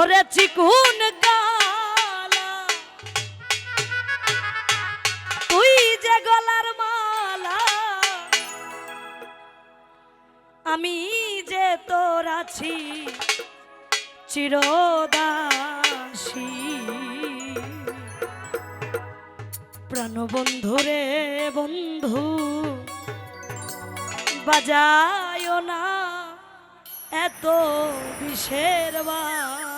ওরে চিকুন কালা তুই যে গলার মালা। আমি যে তোর আছি, চিরদাসী। প্রাণবন্ধু রে বন্ধু বাজায় না এত বিষের বাসি।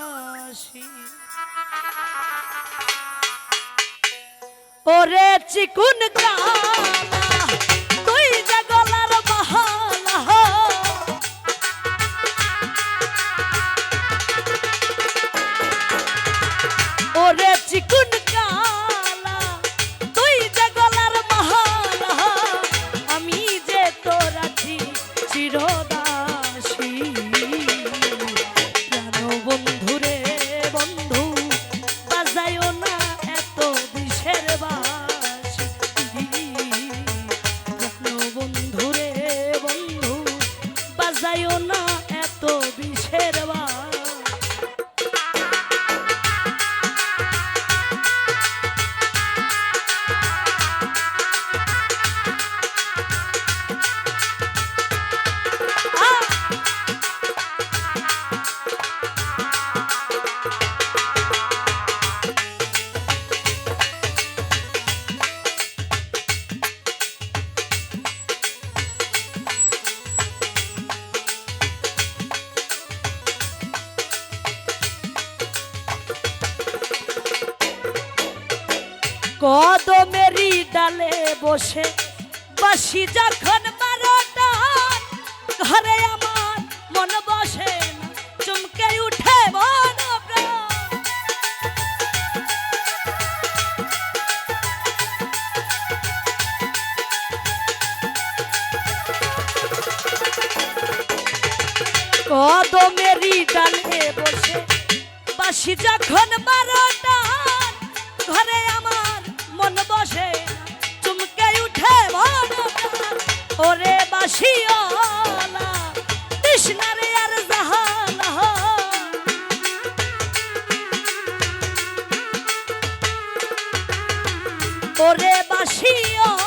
ওরে চিকুন কালা বসে, বাসি যখন মারোটা ঘরে আমার মন বসে চমকে উঠে মন। কদমেরি ডালে বসে, বাসি যখন মারোটা ঘরে ওরে বাসিওলা কৃষ্ণারে আর জাহান ওরে বাসিওলা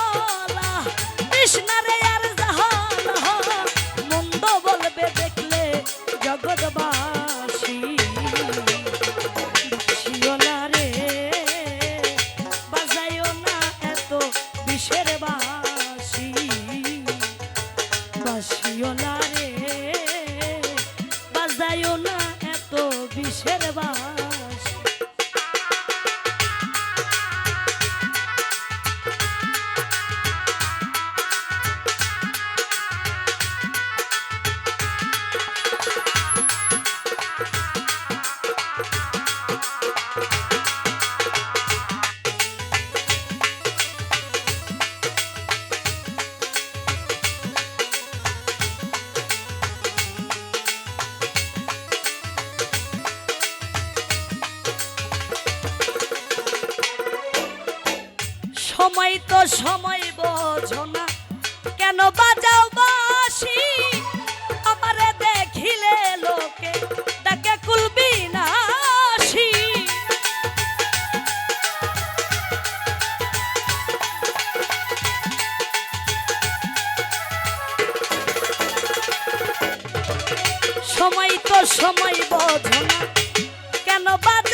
তো সময় বোঝো না। কেন বাজাও বাসি? আমারে দেখিলে লোকে ডাকে কুলবি নাসি সময় তো সময় বোঝো না। কেন বাজাও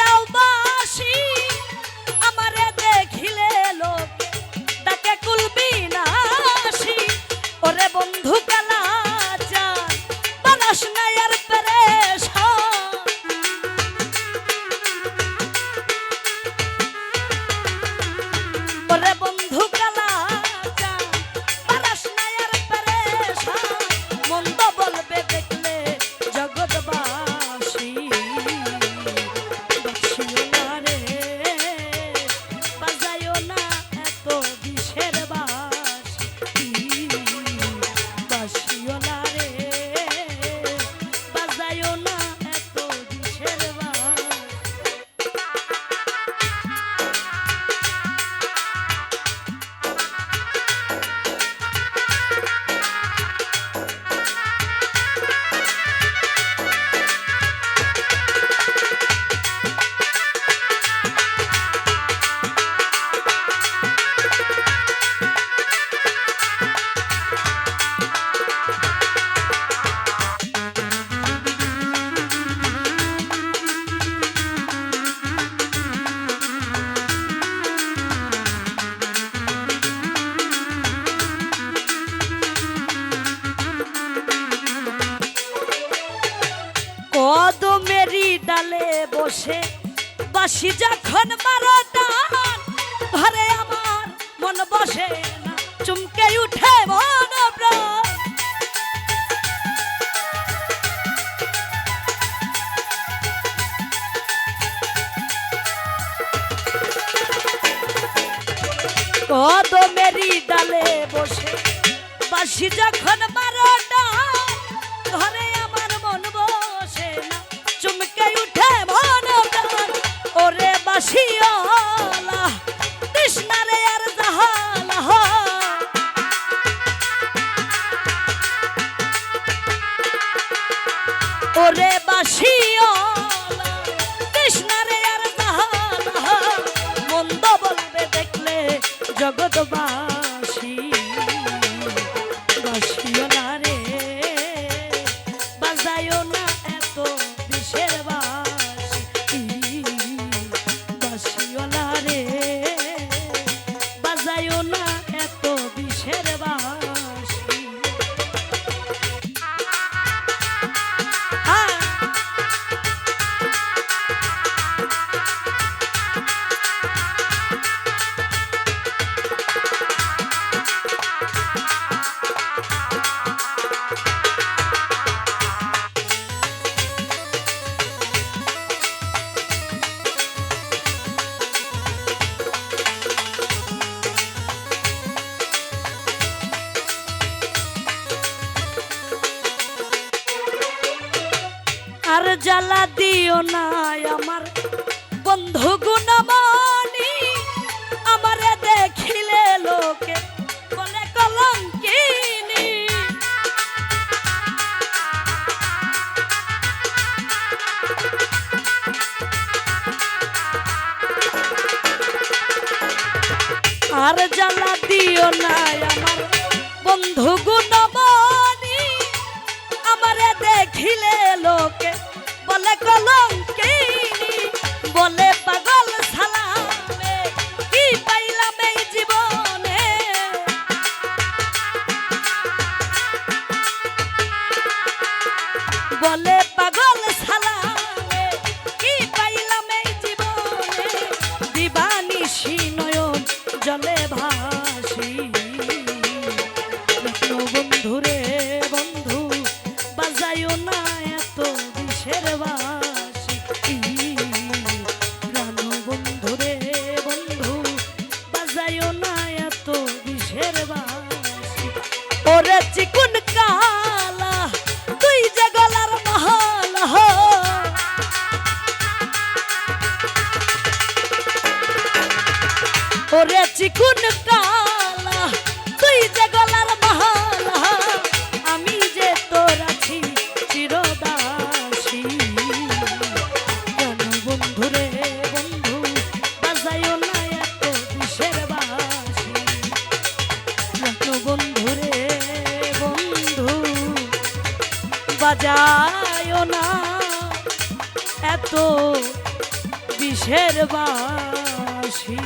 বসে বাসি যখন মারো টান ঘরে আমার মন বসে চুমকে উঠে মন প্রাণ কদমেরি ডালে বসে বাসি যখন জগৎবাসী আর জ্বালা দিও না আমার বন্ধু গুণমানি আমারে দেখিলে লোকে বলে কলঙ্কিনী। আর জ্বালা দিও না আমার বন্ধু গুণমানি আমারে দেখিলে লোকে বলে কলঙ্কিনী বলে বিষের ওরে চিকুন বাজায়ও না। এত বিষের বাসি